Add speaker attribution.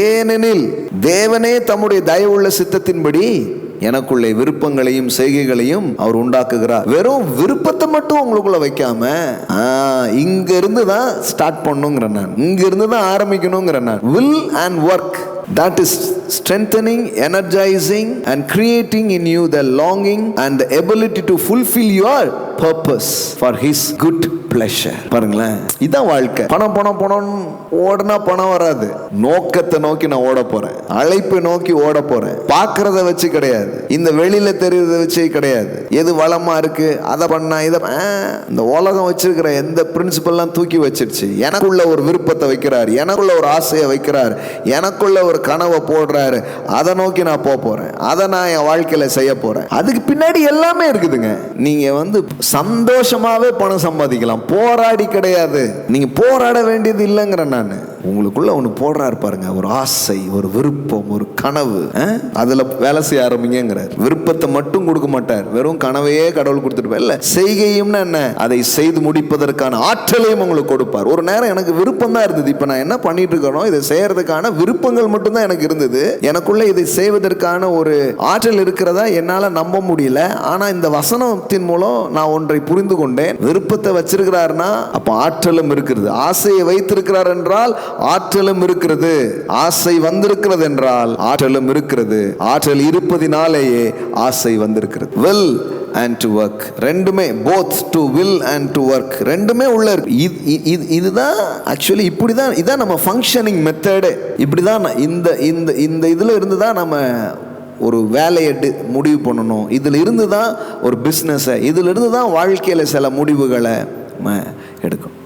Speaker 1: ஏனெனில் தேவனே தம்முடைய தயவுள்ள சித்தத்தின்படி எனக்குள்ளே விருப்பங்களையும் செய்கைகளையும் அவர் உண்டாக்குகிறார். வெறும் விருப்பத்தை மட்டும் உங்களுக்குள்ள வைக்காம இங்க இருந்து தான் ஸ்டார்ட் பண்ணுங்கிற நான். இங்க இருந்து தான் ஆரம்பிக்கணுங்கிற நான். Will and work that is strengthening energising and creating in you the longing and ability to fulfil your purpose for his good pleasure பாருங்களேன். இதான் வாழ்க்கை. பணம் பணம் பணம் ஓடனா பணம் வராது. நோக்கத்தை நோக்கி நான் ஓட போறேன். அழைப்பை நோக்கி ஓட போறேன். பாக்குறத வச்சு கிடையாது. இந்த வெளியில தெரியறத வச்சு கிடையாது. எது வளமா இருக்கு அதை பண்ணா இதை ஆ, இந்த உலகம் வச்சிருக்கிற எந்த பிரின்சிபல்லாம் தூக்கி வச்சிருச்சு. எனக்குள்ள ஒரு விருப்பத்தை வைக்கிறார். எனக்குள்ள ஒரு ஆசையை வைக்கிறார். எனக்குள்ள ஒரு கனவை போடுறாரு. அதை நோக்கி நான் போக போறேன். அதை நான் என் வாழ்க்கையில செய்ய போறேன். அதுக்கு பின்னாடி எல்லாமே இருக்குதுங்க. நீங்க வந்து சந்தோஷமாவே பணம் சம்பாதிக்கலாம். போராடி கிடையாது. நீங்க போராட வேண்டியது இல்லைங்கிறேன் நான். உங்களுக்குள்ள ஒன்று போடுறாரு பாருங்க. ஒரு ஆசை ஒரு விருப்பம் ஒரு கனவு. அதில் அதுல வேலை செய்ய ஆரம்பிங்கிற விருப்பத்தை மட்டும் கொடுக்க மாட்டார். வெறும் கனவையே கடவுள் கொடுத்துட்டு இல்லை செய்கையும்னா என்ன? அதை செய்து முடிப்பதற்கான ஆற்றலையும் உங்களுக்கு கொடுப்பார். ஒரு நேரம் எனக்கு விருப்பம் தான் இருந்தது. இப்போ நான் என்ன பண்ணிட்டு இருக்கிறோம் இதை செய்யறதுக்கான விருப்பங்கள் மட்டும்தான் எனக்கு இருந்தது. எனக்குள்ள இதை செய்வதற்கான ஒரு ஆற்றல் இருக்கிறதா என்னால் நம்ப முடியல. ஆனா இந்த வசனத்தின் மூலம் நான் ஒன்றை புரிந்து கொண்டேன். விருப்பத்தை வச்சிருக்கிறாருன்னா அப்ப ஆற்றலும் இருக்கிறது. ஆசையை வைத்திருக்கிறார் என்றால் ஆற்றலும் இருக்கிறது. ஆசை வந்திருக்கிறது என்றால் ஆற்றலும் இருக்கிறது. ஆற்றல் இருப்பதினாலேயே ஆசை வந்திருக்கிறது. வெல் அண்ட் டு ஒர்க் ரெண்டுமே both to will and to work ரெண்டுமே உள்ள இருக்கு. இது இது இதுதான் ஆக்சுவலி இப்படி தான் இதான் நம்ம ஃபங்க்ஷனிங் மெத்தடு இப்படி தான் இந்த இந்த இந்த இதில் இருந்து தான் நம்ம ஒரு வேலையை முடிவு பண்ணணும். இதில் இருந்து தான் ஒரு பிஸ்னஸை இதில் இருந்து தான் வாழ்க்கையில் சில முடிவுகளை நம்ம எடுக்கணும்.